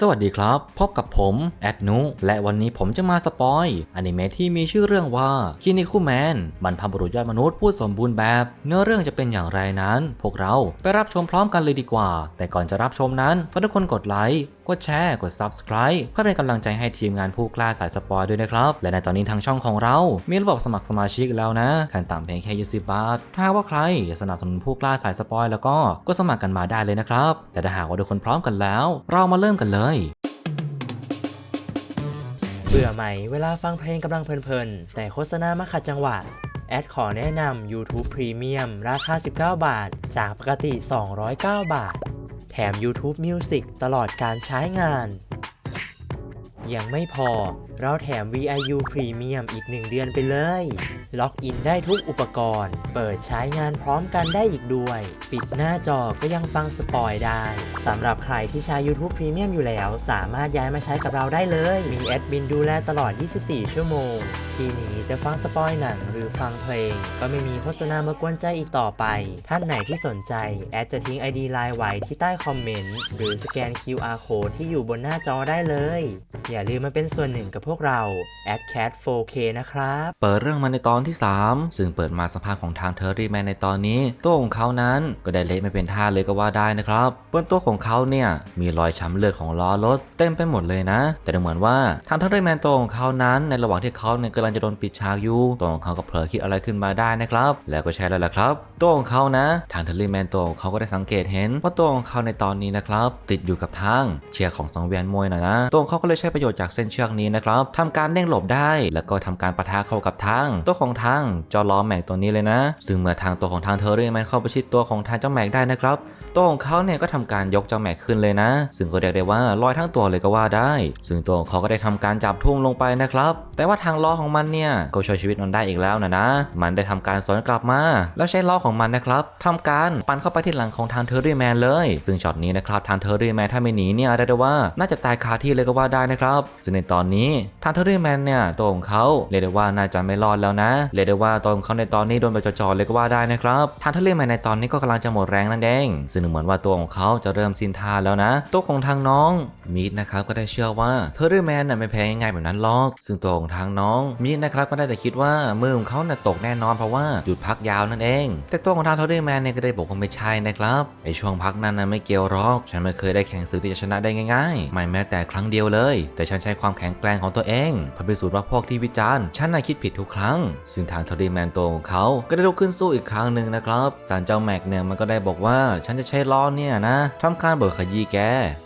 สวัสดีครับ พบกับผมแอดนุและวันนี้ผมจะมาสปอยอนิเมะที่มีชื่อเรื่องว่าคินิคุแมนบรรพบุรุษยอดมนุษย์ผู้สมบูรณ์แบบ เนื้อเรื่องจะเป็นอย่างไรนั้น พวกเราไปรับชมพร้อมกันเลยดีกว่า แต่ก่อนจะรับชมนั้นฝากทุกคนกดไลค์กดแชร์ กด Subscribe เพื่อเป็นกำลังใจให้ทีมงานผู้กล้าสายสปอยด้วยนะครับ และในตอนนี้ทางช่องของเรา มีระบบสมัครสมาชิกแล้วนะขั้นต่ำเพียงแค่20บาท ถ้าว่าใครอยากสนับสนุนผู้กล้าสายสปอยแล้วก็ก็สมัครกันมาได้เลยนะครับ แต่ถ้าหากว่าทุกคนพร้อมกันแล้ว เรามาเริ่มกันเลยเบื่อไหมเวลาฟังเพลงกำลังเพลินๆ แต่โฆษณามาขัดจังหวะ แอดขอแนะนำ YouTube Premium ราคา 19 บาท จากปกติ 209 บาท แถม YouTube Music ตลอดการใช้งาน ยังไม่พอเราแถม VIU Premium อีก 1 เดือนไปเลย ล็อกอินได้ทุกอุปกรณ์ เปิดใช้งานพร้อมกันได้อีกด้วย ปิดหน้าจอก็ยังฟังสปอยได้สำหรับใครที่ใช้ YouTube Premium อยู่แล้ว สามารถย้ายมาใช้กับเราได้เลย มีแอดมินดูแลตลอด 24 ชั่วโมง ทีนี้จะฟังสปอยหนังหรือฟังเพลง ก็ไม่มีโฆษณามากวนใจอีกต่อไป ท่านไหนที่สนใจ แอดจะทิ้ง ID ไลน์ไว้ที่ใต้คอมเมนต์หรือสแกน QR code ที่อยู่บนหน้าจอได้เลย อย่าลืมมาเป็นส่วนหนึ่งกับพวกเรา a d cat 4K นะครับ เปิดเรื่องมาในตอนที่ 3 ซึ่งเปิดมาสัมภาพของทางเทอร์รี่แมนในตอนนี้ ตัวของเขานั้นก็ได้เละไม่เป็นท่าเลยก็ว่าได้นะครับบนตัวของเขาเนี่ยมีรอยช้ำเลือดของล้อรถเต็มไปหมดเลยนะ แต่ดูเหมือนว่าทางเทอร์รี่แมนตัวของเขานั้น ในระหว่างที่เขาเนี่ยกำลังจะโดนปิดฉากอยู่ตัวของเขาก็เผลอคิดอะไรขึ้นมาได้นะครับ แล้วก็ใช่แล้วล่ะครับ ตัวของเขานะ ทางเทอร์รี่แมนตัวของเขาก็ได้สังเกตเห็นว่าตัวของเขาในตอนนี้นะครับ ติดอยู่กับทางเชือกของสังเวียนมวยนะนะตัวของเขาก็เลยใช้ประโยชน์จากเส้นเชือกนี้นะครับทำการเด้งหลบได้ แล้วก็ทำการปะทะเข้ากับทาง ตัวของทางจอล้อแม็กตัวนี้เลยนะ ซึ่งเมื่อทางตัวของทางเทอร์รี่แมนเข้าไปชิดตัวของทางเจ้าแม็กได้นะครับตัวของเขาเนี่ยก็ทำการยกเจ้าแม็กขึ้นเลยนะ ซึ่งก็เรียกได้ว่าลอยทั้งตัวเลยก็ว่าได้ ซึ่งตัวของเขาก็ได้ทำการจับทุ่มลงไปนะครับ แต่ว่าทางล้อของมันเนี่ยก็ช่วยชีวิตมันได้อีกแล้วนะนะ มันได้ทำการสวนกลับมา แล้วใช้ล้อของมันนะครับทำการปั่นเข้าไปที่หลังของทางเทอร์รี่แมนเลย ซึ่งช็อตนี้นะครับทางเทอร์รี่แมนถ้าไม่หนีเนี่ยเรียกได้ว่าน่าจะตายคาที่เลยก็ว่าได้นะครับ ซึ่งในตอนนี้ทางเทอร์รี่แมนเนี่ยตัวของเขาเรียกได้ว่าน่าจะไม่รอดแล้วนะเรียกได้ว่าตัวของเขาในตอนนี้โดนไปจ่อๆเลยก็ว่าได้นะครับทางเทอร์รี่แมนในตอนนี้ก็กำลังจะหมดแรงนั่นเองซึ่งเหมือนว่าตัวของเขาจะเริ่มสิ้นท่าแล้วนะตัวของทางน้องมีดนะครับก็ได้เชื่อว่าเทอร์รี่แมนน่ะไม่แพ้ง่ายๆแบบนั้นหรอก ซึ่งตัวของทางน้องมีดนะครับก็ได้แต่คิดว่ามือของเขาเนี่ยตกแน่นอนเพราะว่าหยุดพักยาวนั่นเอง แต่ตัวของทางเทอร์รี่แมนเนี่ยก็ได้บอกว่าไม่ใช่นะครับไอช่วงพักนั้นนะไม่เกี่ยวหรอก ฉันไม่เคยได้แข่งศึกที่จะชนะได้ง่ายๆ ไม่แม้แต่ครั้งเดียวเลย แต่ฉันใช้ความแข็งแกร่งของตัวเองเพื่อพิสูจน์ว่าพวกที่วิจารณ์ฉันน่ะคิดผิดทุกครั้ง ซึ่งทางเทอร์รีแมนตัวของเขาก็ได้ลุกขึ้นสู้อีกครั้งหนึ่งนะครับสารเจ้าแม็กเนี่ยมันก็ได้บอกว่าฉันจะใช้ล้อเนี่ยนะทำการเบิกขยี้แก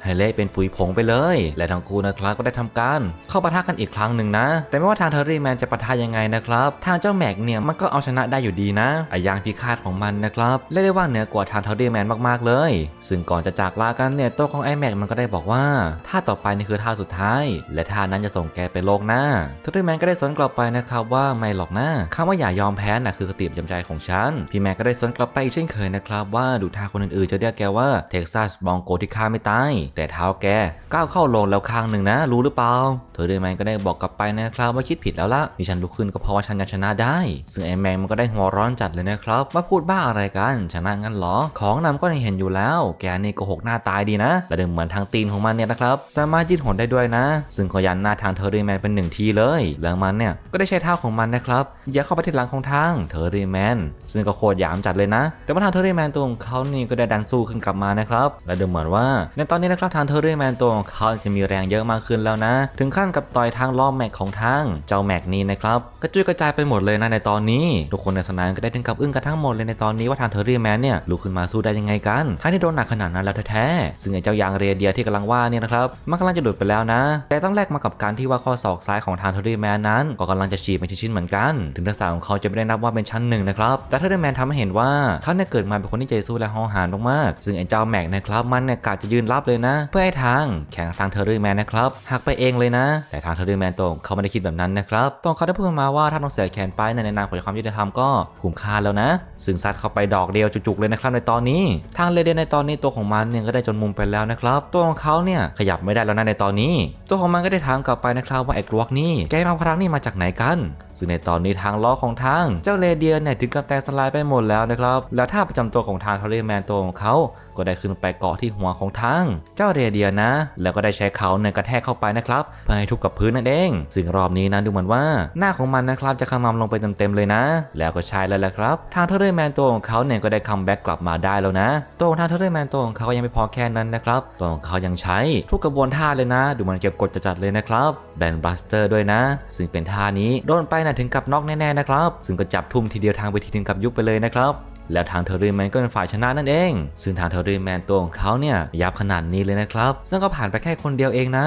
ให้เละเป็นปุ๋ยผงไปเลย และทั้งคู่นะครับก็ได้ทำการเข้าปะทะกันอีกครั้งหนึ่งนะ แต่ไม่ว่าทางเทอร์รี่แมนจะปะทะยังไงนะครับทางเจ้าแม็กเนี่ยมันก็เอาชนะได้อยู่ดีนะไอยางพิฆาตของมันนะครับเรียกได้ว่าเหนือกว่าทางเทอร์รี่แมนมากๆเลย ซึ่งก่อนจะจากลากันเนี่ยตัวของไอแม็กมันก็ได้บอกว่าท่าต่อไปนี่คือท่าสุดท้าย และท่านั้นจะส่งแกไปโลกหน้าเทอร์รี่แมนก็ได้สวนกลับไปนะครับว่าไม่หรอกนะคำว่าอย่ายอมแพ้น่ะคือคติประจำใจของฉัน พี่แม็กก็ได้สวนกลับไปอีกเช่นเคยนะครับว่าดูท่าคนอื่นๆจะเรียกแกว่าเท็กซัสบองโกที่ฆ่าไม่ตายแต่เท้าแกก้าวเข้าลงแล้วข้างหนึ่งนะ รู้หรือเปล่าเธอเดย์แมนก็ได้บอกกลับไปนะครับว่าคิดผิดแล้วละที่ฉันลุกขึ้นก็เพราะว่าฉันยากชนะได้ ซึ่งไอแมงมันก็ได้หัวร้อนจัดเลยนะครับว่าพูดบ้าอะไรกันชนะงั้นหรอ ของนำก็เห็นอยู่แล้ว แกนี่โกหกหน้าตายดีนะและดูเหมือนทางตีนของมันเนี่ยนะครับสามารถยืดหนได้ด้วยนะ ซึ่งก็ยันหน้าทางเทอร์รี่แมนเป็นหนึ่งทีเลย แล้วมันเนี่ยก็ได้ใช้เท้าของมันนะครับยัดเข้าไปที่หลังของทางเทอร์รี่แมนซึ่งก็โคตรยามจัดเลยนะ แต่ว่าทางเทอร์รี่แมนตัวของเขานี่ก็ได้ดันสู้ขึ้นกลับมานะครับและดูเหมือนว่า ในตอนนี้นะครับทางเทอร์รี่แมนตัวของเขาจะมีแรงเยอะมากขึ้นแล้วนะ ถึงขั้นกับต่อยทางล้อแม็กของทางเจ้าแม็กนี้นะครับกระจุยกระจายไปหมดเลยนะในตอนนี้ ทุกคนในสนามก็ได้ถึงกับอึ้งกันทั้งหมดเลยในตอนนี้ว่าทางเทอร์รี่แมนเนี่ยลุกขึ้นมาสู้ได้ยังไงกันทั้งที่โดนหนักขนาดนั้นแล้วแท้ๆซึ่งไอ้เจ้ายางเรเดียที่กำลังว่าเนี่ยนะครับมันกำลังจะหลุดไปแล้วนะ แต่ต้องแลกมากับการที่ว่าข้อศอกซ้ายของทางเทอร์รี่แมนนั้น ก็กำลังจะฉีกเป็นชิ้นๆเหมือนกัน ถึงทักษะของเขาจะไม่ได้นับว่าเป็นชั้นหนึ่งนะครับ แต่เทอร์รี่แมนทำให้เห็นว่าเขาเนี่ยเกิดมาเป็นคนที่ใจสู้และห้าวหาญมากๆซึ่งไอ้เจ้าแม็กนะครับมันเนี่ยกาจะยืนรับเลยนะ เพื่อให้ทางแข่งทางเทอร์รี่แมนนะครับหักไปเองเลยนะ แต่ทางเทอร์รี่แมนตรงเขาไม่ได้คิดแบบนั้นนะครับตรงเขาได้พูดมาว่าถ้าต้องเสียแขนไปในนามของความยุติธรรมก็คุ้มค่าแล้วนะ ซึ่งซัดเข้าไปดอกเดียวจุกๆเลยนะครับในตอนนี้ ทางเลเดียในตอนนี้ตัวของมันเนี่ยก็ได้จนมุมไปแล้วนะครับตัวของเขาเนี่ยขยับไม่ได้แล้วนะในตอนนี้ ตัวของมันก็ได้ถามกลับไปนะครับคราว่าไอ้กรวกนี่แกเอาพลังนี่มาจากไหนกัน ซึ่งในตอนนี้ทางล้อของทางเจ้าเรเดียนเนี่ยถึงกับแตกสลายไปหมดแล้วนะครับ แล้วท่าประจำตัวของทางทอร์แมนตัวของเขา ก็ได้ขึ้นไปเกาะที่หัวของทาง เจ้าเรเดียนนะ แล้วก็ได้ใช้เขาเนี่ยกระแทกเข้าไปนะครับเพื่อให้ทุบกับพื้นนั่นเอง ซึ่งรอบนี้นะดูเหมือนว่า หน้าของมันนะครับจะขมำลงไปเต็มๆเลยนะ แล้วก็ใช่แล้วแหละครับ ทางทอร์แมนตัวของเขาเนี่ยก็ได้คัมแบ็กกลับมาได้แล้วนะ ตัวของทางทอร์แมนตัวของเขายังไม่พอแค่นั้นนะครับตัวของเขายังใช้ทุกกระบวนท่าเลยนะ ดูมันเก็บกดจัดๆเลยนะครับแบนบลัสเตอร์ด้วยนะ ซึ่งเป็นท่านี้โดนไปนะถึงกับน็อกแน่ๆนะครับ ซึ่งก็จับทุ่มทีเดียวทางไปทีถึงกับยุบไปเลยนะครับแล้วทางเทอร์รี่แมนก็เป็นฝ่ายชนะนั่นเอง ซึ่งทางเทอร์รี่แมนตัวของเขาเนี่ยยับขนาดนี้เลยนะครับ ซึ่งก็ผ่านไปแค่คนเดียวเองนะ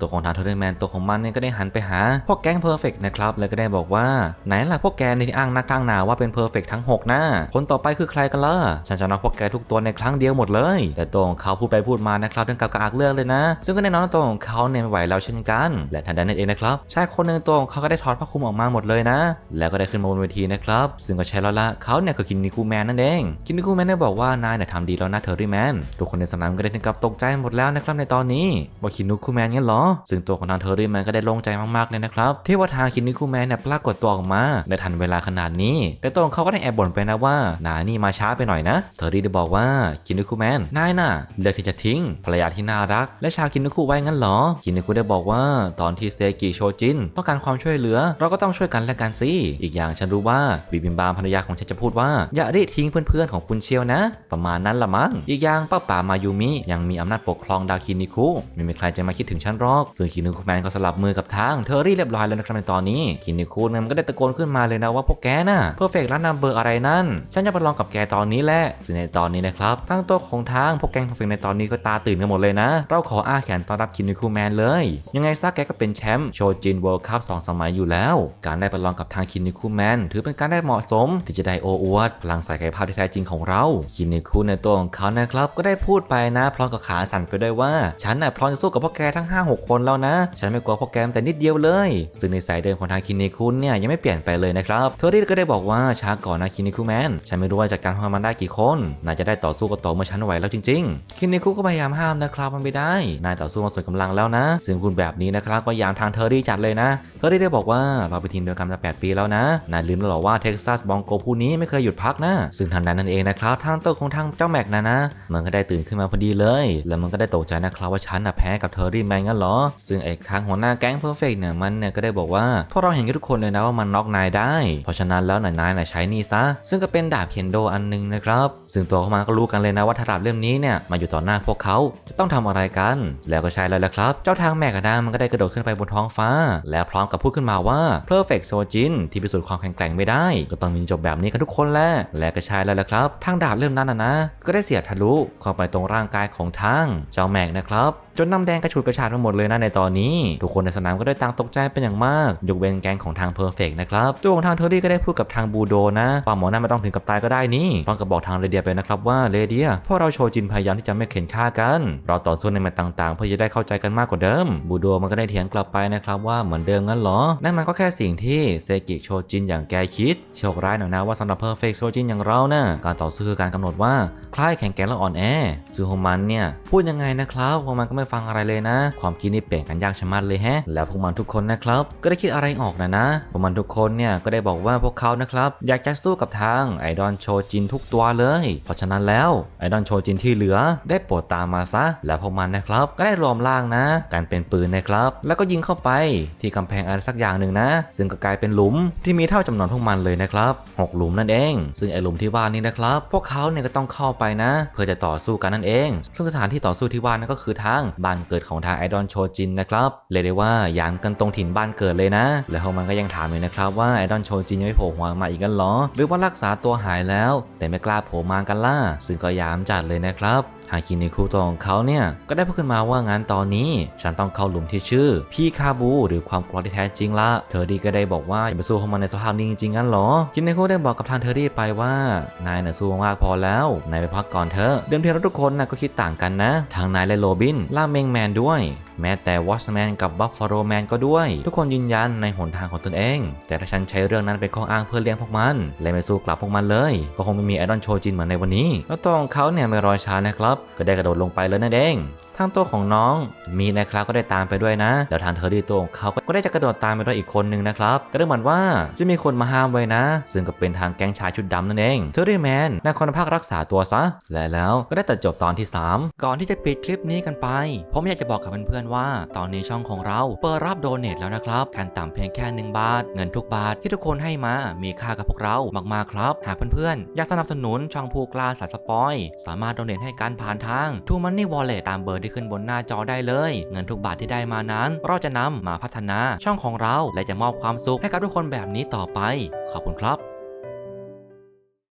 ตัวของทางเทอร์รี่แมนตัวของมันเนี่ยก็ได้หันไปหาพวกแก๊งเพอร์เฟกนะครับแล้วก็ได้บอกว่าไหนล่ะพวกแกในที่อ้างนักตั้งหนาว่าเป็นเพอร์เฟกทั้ง 6 นะ คนต่อไปคือใครกันล่ะฉันจะน็อกพวกแกทุกตัวในครั้งเดียวหมดเลย แต่ตัวของเขาพูดไปพูดมานะครับถึงกับกระอักเลือกเลยนะ ซึ่งก็แน่นอนตัวของเขาเนี่ยไม่ไหวแล้วเช่นกัน และทันใดนั้นเองนะครับชายคนหนึ่งตัวของเขาก็ได้ถอดผ้าคลุมออกมาหมดเลยนะ แล้วก็ได้ขึ้นมาบนเวทีนะครับซึ่งก็ใช่แล้วละเขาเนี่ยคือคินนิคูแมนนั่นเองคินนิคูแมนได้บอกว่านายเนี่ยทำดีแล้วนะเทอร์รี่แมนทุกคนในสนามก็ได้ถึงกับตกใจหมดแล้วนะครับในตอนนี้ว่าคินนิคูแมนงั้หรอซึ่งตัวของทางเทอรี่แมนก็ได้โล่งใจมากๆเลยนะครับที่ว่าทางคินนิคูแมนเนี่ยปรากฏตัวออกมาในทันเวลาขนาดนี้ แต่ตัวของเขาก็ได้แอบบ่นไปนะว่านานี่มาช้าไปหน่อยนะเทอรี่ได้บอกว่าคินนิคูแมนนายน่ะเลือกที่จะทิ้งภรรยาที่น่ารัก และชาวคินนิคูไว้งั้นเหรอ คินนิคูได้บอกว่าตอนที่สเตกิโชจินต้องการความช่วยเหลือ เราก็ต้องช่วยกันและกันสิอีกอย่างฉันรู้ว่าบิบิมบามภรรยาของฉันจะพูดว่าอย่าได้ทิ้งเพื่อนๆของคุณเชียวนะ ประมาณนั้นละมั้งอีกอย่างป้าป่ามายูมิยังมีอำนาจปกครองดาวคินนิคุไม่มีใครจะมาคิดถึงฉันหรอกซึ่งคินนิคุแมนก็สลับมือกับทางเทอร์รี่เรียบร้อยแล้วนะครับในตอนนี้คินนิคุนมันก็ได้ตะโกนขึ้นมาเลยนะว่าพวกแกน่ะเพอร์เฟกต์ร้านนัมเบอร์อะไรนั่น ฉันจะไปลองกับแกตอนนี้แหละซึ่งในตอนนี้นะครับทั้งตัวของทางพวกแกงเพอร์เฟกต์ในตอนนี้ก็ตาตื่นกันหมดเลยนะ เราขออาแขนต้อนรับคินนิคุแมนเลย ยังไงซะแกก็เป็นแชมป์โชจินเวิลด์คัพสองสมัยอยู่แล้ว การได้ไปลองกับทางคินนิคุแมนถือเป็นการได้เหมาะสมที่จะได้โอ้อวดพลังศักยภาพที่แท้จริงของเราคินนิคุในตัวของเขานะครับก็ได้พูดไปนะพร้อมกับขาสั่นไปด้วยว่าฉันน่ะพร้อมจะสู้กับพวกแกทั้ง 5-6คนแล้วนะ ฉันไม่กลัวพวกแกมแต่นิดเดียวเลย ซึ่งในสายเดินของทางคินนิคุนเนี่ยยังไม่เปลี่ยนไปเลยนะครับเทอร์รี่ก็ได้บอกว่าช้าก่อนนะคินนิคุแมนฉันไม่รู้ว่าจัดการพวกมันได้กี่คนนายจะได้ต่อสู้กับต่อเมื่อฉันไหวแล้วจริง ๆ คินนิคุก็พยายามห้ามนะครับมันไม่ได้ นายต่อสู้มาส่วนกำลังแล้วนะซึ่งคุณแบบนี้นะครับก็ยามทางเทอร์รี่จัดเลยนะเทอร์รี่ได้บอกว่าเราเป็นทีมเดียวกันมา8ปีแล้วนะนายลืมแล้วหรอว่าเท็กซัสบองโกผู้นี้ไม่เคยหยุดพักนะซึ่งทันนั้นนั่นเองนะครับทางตัวของทางเจ้าแม็กนะนะมันก็ได้ตื่นขึ้นมาพอดีเลย แล้วมันก็ได้ตกใจนะครับว่าฉันน่ะแพ้กับเทอร์รี่แมนงั้นหรอซึ่งไอ้ทางหัวหน้าแก๊งเพอร์เฟกเนี่ยมันเนี่ยก็ได้บอกว่าพวกเราเห็นกันทุกคนเลยนะว่ามันน็อกนายได้ เพราะฉะนั้นแล้วนายนายใช้นี่ซะ ซึ่งก็เป็นดาบเคนโดอันหนึงนะครับ ซึ่งตัวเของมันก็รู้กันเลยนะว่าถ้าดาบเล่มนี้เนี่ยมาอยู่ต่อหน้าพวกเขาจะต้องทำอะไรกัน แล้วก็ใช่แล้วแหละครับ เจ้าทางแมกกาดามันก็ได้กระโดดขึ้นไปบนท้องฟ้า แล้วพร้อมกับพูดขึ้นมาว่า perfect sojin ที่พิสูจน์ความแข็งแกร่งไม่ได้ ก็ต้องมีจบแบบนี้กันทุกคนแหละและก็ใช่แล้วแหละครับ ทางดาบเล่มนั้นนะนะ ก็ได้เสียบทะลุเข้าไปตรงร่างกายของทางเจ้าแมกนะครับจนน้ำแดงกระฉุดกระชากไปหมดเลยนะในตอนนี้ ทุกคนในสนามก็ได้ต่างตกใจเป็นอย่างมาก ยกเว้นแก๊งของทางเพอร์เฟกนะครับตัวของทางเทอร์รี่ก็ได้พูดกับทางบูโดนะว่าหมอนั่นไม่ต้องถึงกับตายก็ได้นี่พร้อมกับบอกทางเรเดียไปนะครับว่าเรเดียพวกเราโชจินพยายามที่จะไม่เข็นฆ่ากัน เราต่อสู้ในแมตช์ต่างๆ เพื่อจะได้เข้าใจกันมากกว่าเดิม บูโดมันก็ได้เถียงกลับไปนะครับว่าเหมือนเดิมงั้นเหรอ นั่นมันก็แค่สิ่งที่เซกิโชจินอย่างแกคิด โชคร้ายหน่อยนะว่าสำหรับเพอร์เฟกโชจินอย่างเรานะ่ะการต่อสู้คือการกำหนดว่าใครแข็งแกร่งและอ่อนแอซึ่งของมันเนี่ยพูดยังไงนะครับพวกมันก็ไม่ฟังอะไรเลยนะ ความคิดนี่เปลี่ยนกันยากชะมัดเลยแฮะ แล้วพวกมันทุกคนนะครับ ก็ได้คิดอะไรออกนะนะ พวกมันทุกคนเนี่ยก็ได้บอกว่าพวกเขานะครับ อยากจะสู้กับทางไอดอนโชจินทุกตัวเลย เพราะฉะนั้นแล้วไอดอนโชจินที่เหลือได้โปรดตามมาซะ แล้วพวกมันนะครับ ก็ได้รวมร่างนะ การเป็นปืนนะครับ แล้วก็ยิงเข้าไปที่กำแพงอะไรสักอย่างหนึ่งนะ ซึ่งก็กลายเป็นหลุมที่มีเท่าจำนวนพวกมันเลยนะครับหกหลุมนั่นเอง ซึ่งไอหลุมที่ว่านี้นะครับ พวกเขาเนี่ยก็ต้องเข้าไปนะ เพื่อจะต่อสู้กันนั่นเอง ซึ่งสถานที่ต่อสู้ที่ว่านั่นก็คือทางบ้านเกิดของทางไอดอนโชจินนะครับเรียกได้ว่าหยามกันตรงถิ่นบ้านเกิดเลยนะ แล้วเขามันก็ยังถามอยู่นะครับว่าไอดอนโชจินยังไม่โผล่หัวมาอีกกันหรอ หรือว่ารักษาตัวหายแล้ว แต่ไม่กล้าโผล่มากันล่ะซึ่งก็ยามจัดเลยนะครับ ทางคินิคุตัวของเขาเนี่ยก็ได้พูดขึ้นมาว่างานตอนนี้ ฉันต้องเข้าหลุมที่ชื่อ พี่คาบู หรือความกลัวที่แท้จริงละเทอดีก็ได้บอกว่าอย่าไปสู้เขามาในสภาพนี้จริงๆงั้นเหรอ คินิคุได้บอกกับทางเทอรีไปว่านายน่ะสู้มากพอแล้วนายไปพักก่อนเถอะเดิมทีเราทุกคนน่ะก็คิดต่างกันนะ ทางนายและโรบินล่าเมงแมนด้วยแม้แต่วอชแมนกับบัฟฟาโ o แมนก็ด้วย ทุกคนยืนยันในหนทางของตนเอง แต่ถ้าฉันใช้เรื่องนั้นเป็นข้ออ้างเพื่อเลี้ยงพวกมัน และไม่สู้กลับพวกมันเลย ก็คงไม่มีไอดอลโชจินเหมือนในวันนี้ แล้วตัวของเขาเนี่ยไม่รอช้านะครับก็ได้กระโดดลงไปเลยนั่นเอง ทางตัวของน้องมีนะครับก็ได้ตามไปด้วยนะแล้วทางเทอดีตัวของเขาก็ได้จะกระโดดตามไปด้วยอีกคนนึงนะครับแต่ดูเหมือนว่าจะมีคนมาห้ามไว้นะ ซึ่งก็เป็นทางแก๊งชายชุดดำนั่นเองเทอร์ดี้แมนนายคนพักรักษาตัวซะ และแล้วก็ได้ตัดจบตอนที่ 3 ก่อนที่จะปิดคลิปนี้กันไป ผมอยากจะบอกกับเพื่อนๆว่า ตอนนี้ช่องของเราเปิดรับโดเนทแล้วนะครับขั้นต่ำเพียงแค่ 1 บาท เงินทุกบาทที่ทุกคนให้มามีค่ากับพวกเรามากๆครับ หากเพื่อนๆอยากสนับสนุนช่องผู้กล้าสายสปอย สามารถโดเนทให้กันผ่านทาง t ูมันนี่วอลเล็ตตามเบอร์ที่ขึ้นบนหน้าจอได้เลย เงินทุกบาทที่ได้มานั้น เราจะนำมาพัฒนาช่องของเรา และจะมอบความสุขให้กับทุกคนแบบนี้ต่อไป ขอบคุณครับ